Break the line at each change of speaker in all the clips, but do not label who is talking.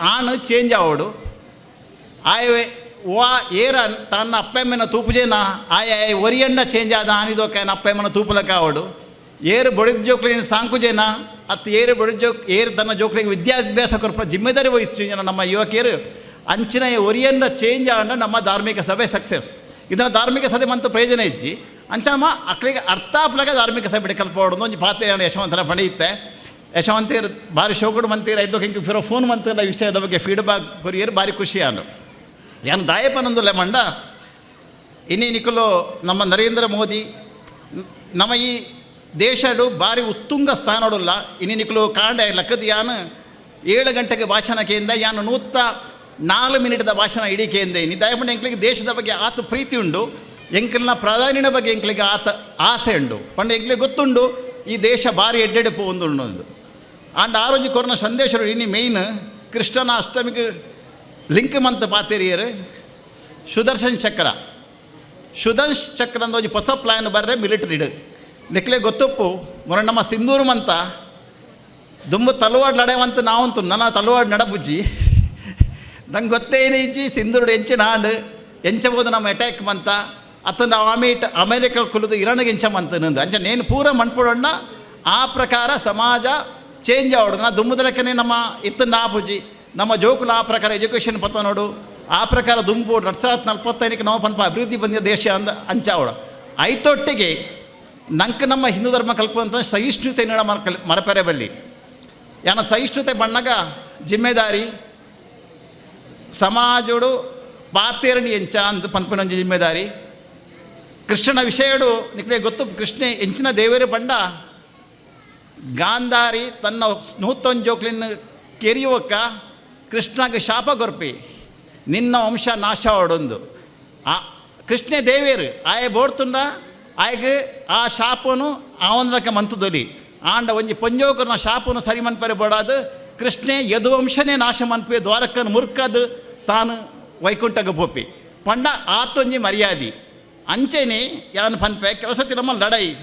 ಆಣ್ ಚೇಂಜ್ ಆವಡು ಆಯವೆ, ವಾ, ಏರ ತನ್ನ ಅಪ್ಪೆಮ್ಮನ ತೂಪು ಜೇನ ಆಯ ಒರಿಯಂಡ ಚೇಂಜ್ ಆದ ಆನಿದೋಕ ಅಪ್ಪೆಮ್ಮನ ತೂಪಲಕ ಆವಡು ಏರು ಬಡಿದ ಜೋಕ್ಲಿನ ಸಾಂಕು ಜೇನ ಅತ್ತು ಏರು ಬಡಿದ ಜೋಕ್, ಏರು ತನ್ನ ಜೋಕ್ಲಿಗೆ ವಿದ್ಯಾಭ್ಯಾಸ ಕೊರಪ ಜಿಮ್ಮೆದಾರಿ ವಹಿಸ್ತು ಜನ ನಮ್ಮ ಯುವಕಿಯರು ಅಂಚಿನ ಒರಿಯಂಡ ಚೇಂಜ್ ಆಂಡ ನಮ್ಮ ಧಾರ್ಮಿಕ ಸಭೆ ಸಕ್ಸಸ್ ಇದನ್ನು ಧಾರ್ಮಿಕ ಸಭೆ ಮಂತ ಪ್ರಯೋಜನ ಇಜ್ಜಿ. ಅಂಚನಮ್ಮ ಅಕ್ಕಳಿಗೆ ಅರ್ಥಾಪ್ಲಗ ಧಾರ್ಮಿಕ ಸಭೆ ಕಲ್ಪೋಡೋದು ಒಂದು ಪಾತೆ ಯಶವಂತನ ಪಡೆಯುತ್ತೆ ಯಶವಂತೀರ್ ಭಾರಿ ಶೋಕುಡು ಮಂತೀರ ಐದು ಹಿಂಗೆ ಫಿರೋ ಫೋನ್ ಮಂತಿರ ವಿಷಯದ ಬಗ್ಗೆ ಫೀಡ್ಬ್ಯಾಕ್ ಕೊರಿಯರ್ ಭಾರಿ ಖುಷಿ ಅನ್ನು ಏನು ದಾಯಪನಂದುಲೆ ಮಂಡ? ಇನ್ನಿ ನಮ್ಮ ನರೇಂದ್ರ ಮೋದಿ, ನಮ್ಮ ಈ ದೇಶಡು ಭಾರಿ ಉತ್ತುಂಗ ಸ್ಥಾನಡುಲ್ಲ ಇನ್ನೇ ನಿಕಲು ಕಾಂಡ ಲಕ್ಕದ ಯಾನು ಏಳು ಗಂಟೆಗೆ ಭಾಷಣ ಕೇಂದ್ರ ಯಾನು ನೂತ್ತ ನಾಲ್ಕು ಮಿನಿಟ್ದ ಭಾಷಣ ಇಡೀ ಕೇಂದ್ರ ಇನ್ನು ದಯಪಂಡ ಎಂಕ್ಲಿಗೆ ದೇಶದ ಬಗ್ಗೆ ಆತ ಪ್ರೀತಿ ಉಂಡು. ಎಂಕಲ್ನ ಪ್ರಧಾನಿನ ಬಗ್ಗೆ ಎಂಕ್ಲಿಗೆ ಆತ ಆಸೆ ಉಂಡು. ಪಂಡ ಎಂಕ್ಲಿಗೆ ಗೊತ್ತುಂಡು, ಈ ದೇಶ ಭಾರಿ ಎಡ್ಡೆಡೆ ಒಂದು ಆಂಡ ಆರೋಗ್ಯ ಕೊರೋನ ಸಂದೇಶ ಇನ್ನಿ ಮೇಯ್ನ್ ಕೃಷ್ಣನ ಅಷ್ಟಮಿಗೆ ಲಿಂಕ್ ಮಂತ್ ಪಾತೇರಿಯರು ಸುದರ್ಶನ್ ಚಕ್ರ ಸುದರ್ಶ್ ಚಕ್ರ ಅಂದ ಹೊಸ ಪ್ಲ್ಯಾನ್ ಬರ್ರೆ ಇಡು ನಿಕ್ಲೆ ಗೊತ್ತಪ್ಪು ಮೊರ ನಮ್ಮ ಸಿಂಧೂರು ಮಂತ ದುಂಬು ತಲವಾಡ್ ನಡೆವಂತ ನಾವಂತು ನನ್ನ ತಲವಾಡ್ ನಡಬುಜ್ಜಿ ನಂಗೆ ಗೊತ್ತೇನು ಇಜ್ಜಿ ಸಿಂಧೂರು ಎಂಚಿನ ನಾಂಡು ಎಂಚಬೋದು ನಮ್ಮ ಅಟ್ಯಾಕ್ ಮಂತ ಅತ್ತ ನಾವು ಆಮೇಟ್ ಅಮೇರಿಕ ಕುಲಿದು ಇರಾನಿಗೆ ಎಂಚ ಮಂತನಂದು ಅಂಚ ನೇನು ಪೂರ ಮಣ್ಪಡೋಣ ಆ ಪ್ರಕಾರ ಸಮಾಜ ಚೇಂಜ್ ಆವಡು ನಾ ದುಮ್ಮದ ಲೆಕ್ಕನೆ ನಮ್ಮ ಇತ್ತಂಡ ಆಪುಜಿ ನಮ್ಮ ಜೋಕುಲು ಆ ಪ್ರಕಾರ ಎಜುಕೇಷನ್ ಪತ್ತ ನೋಡು. ಆ ಪ್ರಕಾರ ದುಂಬು ಎರಡು ಸಾವಿರದ ನಲ್ವತ್ತೈದಕ್ಕೆ ನಾವು ಪನ್ಪ ಅಭಿವೃದ್ಧಿ ಬಂದಿದ್ದ ದೇಶ ಅಂದ ಅಂಚಾವಡು ಐತೊಟ್ಟಿಗೆ ನಂಕ ನಮ್ಮ ಹಿಂದೂ ಧರ್ಮ ಕಲ್ಪಂತ ಸಹಿಷ್ಣುತೆ ನೀಡ ಮರ ಕಲ್ ಮರಪೆರೆ ಬಲ್ಲಿ. ಯಾನ ಸಹಿಷ್ಣುತೆ ಬಣ್ಣಗ ಜಿಮ್ಮೆದಾರಿ, ಸಮಾಜಡು ಪಾತೇರಣಿ ಎಂಚ ಅಂತ ಪನ್ಪನ ಒಂಜಿ ಜಿಮ್ಮೆದಾರಿ. ಕೃಷ್ಣನ ವಿಷಯಡು ನಿಕ್ಲೆ ಗೊತ್ತು ಕೃಷ್ಣ ಎಂಚಿನ ದೇವರು ಬಂಡ ಗಾಂಧಾರಿ ತನ್ನ ನೂತನ ಕೆರಿಯುವಕ್ಕ ಕೃಷ್ಣಗೆ ಶಾಪ ಗೊರ್ಪಿ ನಿನ್ನ ವಂಶ ನಾಶ ಹೊಡೊಂದು ಆ ಕೃಷ್ಣ ದೇವೇರು ಆಯ ಬೋಡ್ತುಂಡ, ಆಯ್ಗೆ ಆ ಶಾಪನು ಆವಂದ್ರಕ ಮಂತುದೊಲಿ ಆಂಡ ಒಂಜಿ ಪಂಜೋಕರ್ನ ಶಾಪನು ಸರಿ ಮನ್ಪರೆ ಬೋಡಾದು, ಕೃಷ್ಣೆ ಯದುವಂಶನೇ ನಾಶ ಮನ್ಪೆ ದ್ವಾರಕನ ಮುರ್ಕದು ತಾನು ವೈಕುಂಠಗೆ ಪೋಪಿ. ಪಂಡ ಆತೊಂಜಿ ಮರ್ಯಾದಿ. ಅಂಚೆನೆ ಯಾನ್ ಪನ್ಪೆ ಕೆಲಸ ನಮ್ಮ ಲಡೈ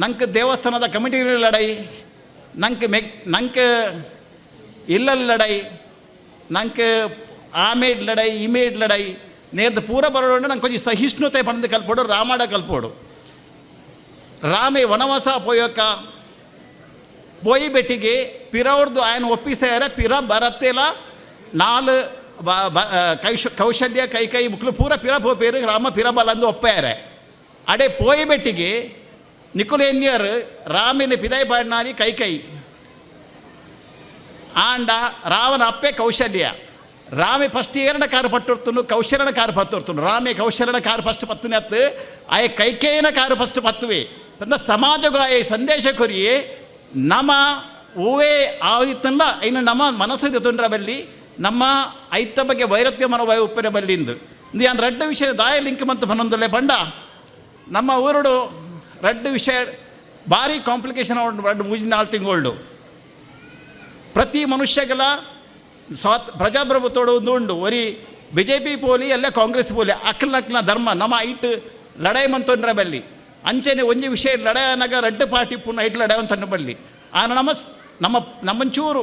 ನಂಗೆ ದೇವಸ್ಥಾನದ ಕಮಿಟಿ ಲಡೈ ನಂಗೆ ಮೆಕ್ ನಂಗೆ ಇಲ್ಲಲ್ಲಿ ಲಡೈ ನಂಗೆ ಆ ಮೇಡ್ ಲಡೈ ಈ ಮೇಡ್ ಲಡೈ ನೇರದ ಪೂರ ಬರೋಣ ನಂಗೆ ಕೊಂಚ ಸಹಿಷ್ಣುತೆ ಬಂದು ಕಲ್ಪೋಡು, ರಾಮಾಡ ಕಲ್ಪೋಡು. ರಾಮೆ ವನವಾಸ ಪೋಯೋಕ, ಪೋಯಿ ಬೆಟ್ಟಿಗೆ ಪಿರವ್ರದ್ದು ಆಯನ ಒಪ್ಪಿಸ್ಯಾರ ಪಿರ ಬರತ್ತೆಲ್ಲ ನಾಲ್ ಕೈಶ, ಕೌಶಲ್ಯ ಕೈ ಕೈ ಮುಕ್ಲು ಪೂರ ಪಿರ ಪೋಪೇರು ರಾಮ ಪಿರಬಲಂದು ಒಪ್ಪ್ಯಾರೆ ಅಡೆ ಪೋಯಿ ಬೆಟ್ಟಿಗೆ ರಾಮಿನ ಪಿದಾಯ್ ಬಾಡ್ನಾರಿ ಕೈ ಕೈ ಆಂಡ ರಾವನ ಅಪ್ಪೆ ಕೌಶಲ್ಯ. ರಾಮೆ ಫಸ್ಟ್ ಏರಣ ಕಾರ್ ಪಟ್ಟೊರ್ತುನು, ಕೌಶಲನ ಕಾರ್ ಪತ್ತೊರ್ತುನು. ರಾಮೆ ಕೌಶಲನ ಕಾರ್ ಫಸ್ಟ್ ಪತ್ತುನೆ ಅತ್ತು, ಆಯ ಕೈಕೇಯನ ಕಾರು ಫಸ್ಟ್ ಪತ್ತುವೆ. ತನ್ನ ಸಮಾಜಗ ಸಂದೇಶ ಕೊರಿಯೇ ನಮ ಹೂವೇ ಆವಿತ್ತಲ್ಲ ಇನ್ನು ನಮ್ಮ ಮನಸ್ಸಿಗೆ ತುಂಡ್ರ ಬಲ್ಲಿ ನಮ್ಮ ಐತ ಬಗ್ಗೆ ವೈರತ್ವ ಮನೋಭಾವ ಉಪ್ಪಿನ ಬಲ್ಲಿಂದು ಇಂದು ಯಾನ್ ರೆಡ್ಡ ವಿಷಯ ದಾಯ ಲಿಂಕ್ ಮಂತ್ ಬಂದೊಂದೊಳ್ಳೆ ಬಂಡ. ನಮ್ಮ ಊರುಡು ರೆಡ್ ವಿಷಯ, ಭಾರಿ ಕಾಂಪ್ಲಿಕೇಶನ್ ಅವ್ರು ರೆಡ್ ಮೂಜಿ ನಾಲ್ಕು ತಿಂಗಳು ಪ್ರತಿ ಮನುಷ್ಯಗಳ ಸ್ವಾತ್ ಪ್ರಜಾಪ್ರಭುತ್ವಡು ಉಂಡು ಒರಿ ಬಿ ಜೆ ಪಿ ಪೋಲಿ, ಅಲ್ಲೇ ಕಾಂಗ್ರೆಸ್ ಪೋಲಿ ಅಕ್ಲ ಅಕ್ಲ ಧರ್ಮ, ನಮ್ಮ ಐಟ್ ಲಡಾಯಿ ಮಂತೊಂಡ್ರ ಬಲ್ಲಿ. ಅಂಚೆನೆ ಒಂಜಿ ವಿಷಯ ಲಡಾಯನಾಗ ರೆಡ್ ಪಾರ್ಟಿ ಪುನಃ ಐಟ್ ಲಡಾಯ ಅಂತ ಬಲ್ಲಿ. ಆ ನಮ್ಮ ನಮ್ಮ, ನಮ್ಮಂಚೂರು,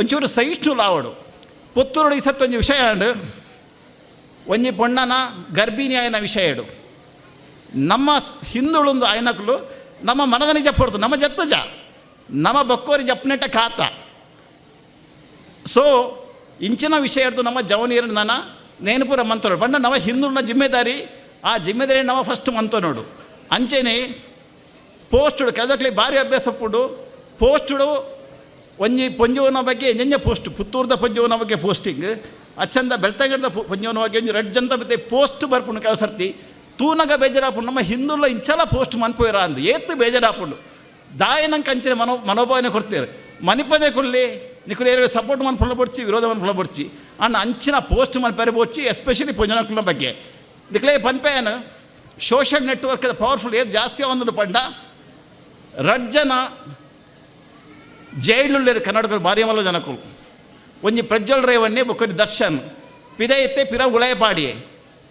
ಒಂಚೂರು ಸಹಿಷ್ಣು ಲಾವಡು. ಪುತ್ತೂರು ಈ ಸತ್ತು ವಿಷಯ ಅಂಡು, ಒಂಜಿ ಪೊಣ್ಣನ ಗರ್ಭಿಣಿ ಆಯನ ವಿಷಯ ನಮ್ಮ ಹಿಂದುಳೊಂದು ಆಯ್ನಕ್ಲು ನಮ್ಮ ಮನದನಿ ಜಪ್ಪಡ್ತು ನಮ್ಮ ಜತ್ತಜ ನಮ್ಮ ಬಕ್ಕೋರಿ ಜಪ್ಪನೆಟ್ಟ ಖಾತ. ಸೊ ಇಂಚಿನ ವಿಷಯ ಹಿಡ್ದು ನಮ್ಮ ಜವನೀರ ನನ್ನ ನೇನಪುರ ಮಂತೋಡು ಬಣ್ಣ, ನಮ್ಮ ಹಿಂದುಳಿನ ಜಿಮ್ಮೆದಾರಿ, ಆ ಜಿಮ್ಮೆದಾರಿ ನಮ್ಮ ಫಸ್ಟ್ ಮಂತ್ರ ನೋಡು. ಅಂಚೆನೆ ಪೋಸ್ಟುಡು ಕೆಲದಕ್ಲಿ ಭಾರಿ ಅಭ್ಯಾಸ ಪುಡು. ಪೋಸ್ಟುಡು ಒಂಜಿ ಪೊಂಜುವನ ಬಗ್ಗೆ ಎಂಜೆ ಪೋಸ್ಟ್ ಪುತ್ತೂರ್ದ ಪೊಂಜುವನ ಬಗ್ಗೆ ಪೋಸ್ಟಿಂಗ್ ಅಚ್ಚಂದ ಬೆಳ್ತಂಗಡದ ಪೊಂಜುವನ ಬಗ್ಗೆ ಒಂಜಿ ರೆಡ್ ಜನದ ಮತ್ತೆ ಪೋಸ್ಟ್ ಬರ್ಪುಂಡು ಕೆಲವು ಸರ್ತಿ. ತೂನಗ ಬೇಜಾರಾಪುಂಡು. ನಮ್ಮ ಹಿಂದುಲ್ಲ ಇಂಚಲ ಪೋಸ್ಟ್ ಮನ್ಪೋಯ್ರ ಅಂದು. ಏತ್ತು ಬೇಜಾರಾಪುಂಡು. ದಾಯನಂಗೆ ಅಂಚಿನ ಮನೋ ಮನೋಭಾವನೆ ಕೊಡ್ತೀರಿ. ಮನಿಪದೇ ಕೊಲ್ಲಿ ನಿಕುಲು ಏರಿಯ ಸಪೋರ್ಟ್ ಮನ್ ಫುಲ್ಲ ಬಡ್ಚಿ ವಿರೋಧ ಮನ್ ಅಣ್ಣ ಅಂಚಿನ ಪೋಸ್ಟ್ ಮನ್ ಪೆರೆ ಬೊಚ್ಚಿ ಎಸ್ಪೆಷಲಿ ಪೊಂಜನಕುಲ ಬಗ್ಗೆ. ದಿಕ್ಲೇ ಪನ್ಪೇನು ಸೋಷಿಯಲ್ ನೆಟ್ವರ್ಕ್ ಪವರ್ಫುಲ್ ಏದು ಜಾಸ್ತಿ ಒಂದು ಪಂಡ. ರಡ್ಜನ ಜೈಲುಳ್ಳೇರು ಕನ್ನಡಕರು ಭಾರಿ ಮಲ್ಲ ಜನಕುಲು ಒಂಜಿ ಪ್ರಜ್ವಲ್ ರೇವಣ್ಣೆ, ಬೊಕ್ಕರಿ ದರ್ಶನ್. ಪಿದೆ ಪಿದೈತೆ ಪಿರ ಉಳಯಪಾಡಿ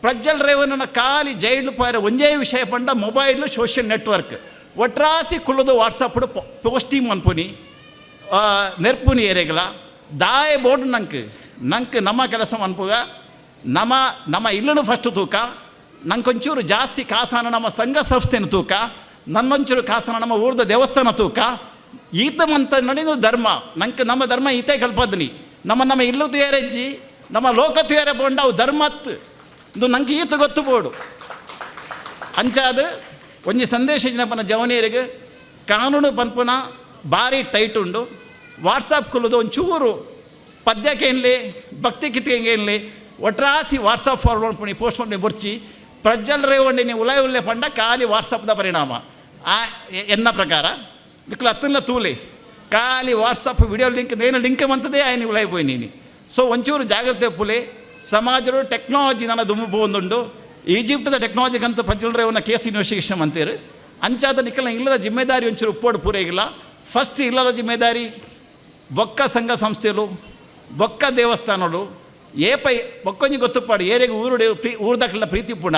ಪ್ರಜ್ವಲ್ ರೇವಣ್ಣನ ಕಾಲಿ ಜೈಲು ಪಾರ ಒಂದೇ ವಿಷಯ ಪಂಡ ಮೊಬೈಲು ಸೋಷಿಯಲ್ ನೆಟ್ವರ್ಕ್ ಒಟ್ರಾಸಿ ಕುಳ್ಳದು ವಾಟ್ಸಪ್ ಪೋಸ್ಟಿಂಗ್ ಮನ್ಪುನಿ ನೆರ್ಪುನಿ ಏರೆಗಲ. ದಾಯ ಬೋರ್ಡ್ ನಂಕ್. ನಂಕ್ ನಮ್ಮ ಕೆಲಸ ಅನ್ಪುಗ. ನಮ್ಮ ನಮ್ಮ ಇಲ್ಲನು ಫಸ್ಟ್ ತೂಕ. ನಂಗೊಂಚೂರು ಜಾಸ್ತಿ ಕಾಸನ ನಮ್ಮ ಸಂಘ ಸಂಸ್ಥೆನ ತೂಕ. ನನ್ನೊಂಚೂರು ಕಾಸನ ನಮ್ಮ ಊರ್ದ ದೇವಸ್ಥಾನ ತೂಕ. ಈತಮಂತ ನಡೆದು ಧರ್ಮ. ನಂಕ್ ನಮ್ಮ ಧರ್ಮ ಈತೆ ಕಲ್ಪದ್ನಿ. ನಮ್ಮ ನಮ್ಮ ಇಲ್ಲದು ಏರೆಜ್ಜಿ. ನಮ್ಮ ಲೋಕ ಏರೆ ಬಂಡವು ಧರ್ಮತ್. ಇದು ನಂಗೆ ಈತ ಗೊತ್ತು ಬೋಡು ಅಂಚಾದ ಒಂಜಿ ಸಂದೇಶ ಪನ ಜವನಿಯರಿಗೆ. ಕಾನೂನು ಪನ್ಪುನ ಭಾರಿ ಟೈಟ್ ಉಂಡು. ವಾಟ್ಸಪ್ ಕುಲದ ಒಂಚೂರು ಪದ್ಯಕ್ಕೆ ಏನ್ಲಿ ಭಕ್ತಿ ಕಿತ್ತಿಗೆ ಏನ್ಲಿ ಒಟ್ರಾಸಿ ವಾಟ್ಸಪ್ ಫಾರ್ವರ್ಡ್ ಪುಣಿ ಪೋಸ್ಟ್ ಮಾಡಿ ಬುರ್ಚಿ ಪ್ರಜ್ವಲ್ ರೇವಣ್ಣಿ ನೀವು ಉಲಾಯ್ ಉಲ್ಲೆ ಪಂಡ ಖಾಲಿ ವಾಟ್ಸಪ್ದ ಪರಿಣಾಮ. ಆ ಎನ್ನ ಪ್ರಕಾರ? ಇದಕ್ಕೆ ಅತ್ತನ್ನ ತೂಲೆ. ಖಾಲಿ ವಾಟ್ಸಪ್ ವಿಡಿಯೋ ಲಿಂಕ್ ಏನು ಲಿಂಕ್ ಬಂತದೆ ಆಯ್ನ ಉಲಾಯ್ ಪೋಯಿ ನೀನು. ಸೊ ಒಂಚೂರು ಜಾಗ್ರತೆ ಪುಲೆ. ಸಮಾಜರು ಟೆಕ್ನಾಲಜಿ ನನ್ನ ದುಮ್ಮು ಈಜಿಪ್ಟದ ಈಜಿಪ್ಟ್ದ ಟೆಕ್ನಾಲಜಿಗಂತ ಪ್ರಜ್ವಲ್ ರೇವನ್ನ ಕೇಸ್ ಇನ್ವೆಸ್ಟಿಗೇಷನ್ ಅಂತೀರಿ ಅಂಚಾದ ನಿಕಲ ಇಲ್ಲದ ಜಿಮ್ಮೆದಾರಿ ಒಂಚೂರು ಉಪ್ಪೋಡು ಪೂರೈಗಿಲ್ಲ ಫಸ್ಟ್ ಇಲ್ಲದ ಜಿಮ್ಮೆದಾರಿ, ಬೊಕ್ಕ ಸಂಘ ಸಂಸ್ಥೆಗಳು ಬೊಕ್ಕ ದೇವಸ್ಥಾನಗಳು ಏಪೈ ಬೊಕ್ಕೊಂಜಿ ಗೊತ್ತುಪಾಡು ಏರಿಗೆ ಊರು ಪ್ರೀ ಊರ್ದಕ್ಕೆಲ್ಲ ಪ್ರೀತಿ ಪುಂಡ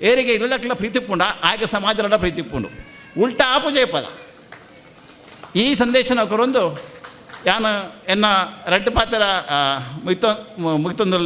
ಏರಿಗೆ ಇಲ್ಲದಕ್ಕೆಲ್ಲ ಪ್ರೀತಿ ಪುಂಡ ಆಗ ಸಮಾಜದ ಪ್ರೀತಿ ಪುಂಡು ಉಲ್ಟಾ ಆಪು ಜಯಪದ ಈ ಸಂದೇಶನ ಕೊರೊಂದು ಯಾನ ಎನ್ನ ರೆಡ್ ಪಾತ್ರ ಮುಗಿತ ಮುಗಿತೊಂದು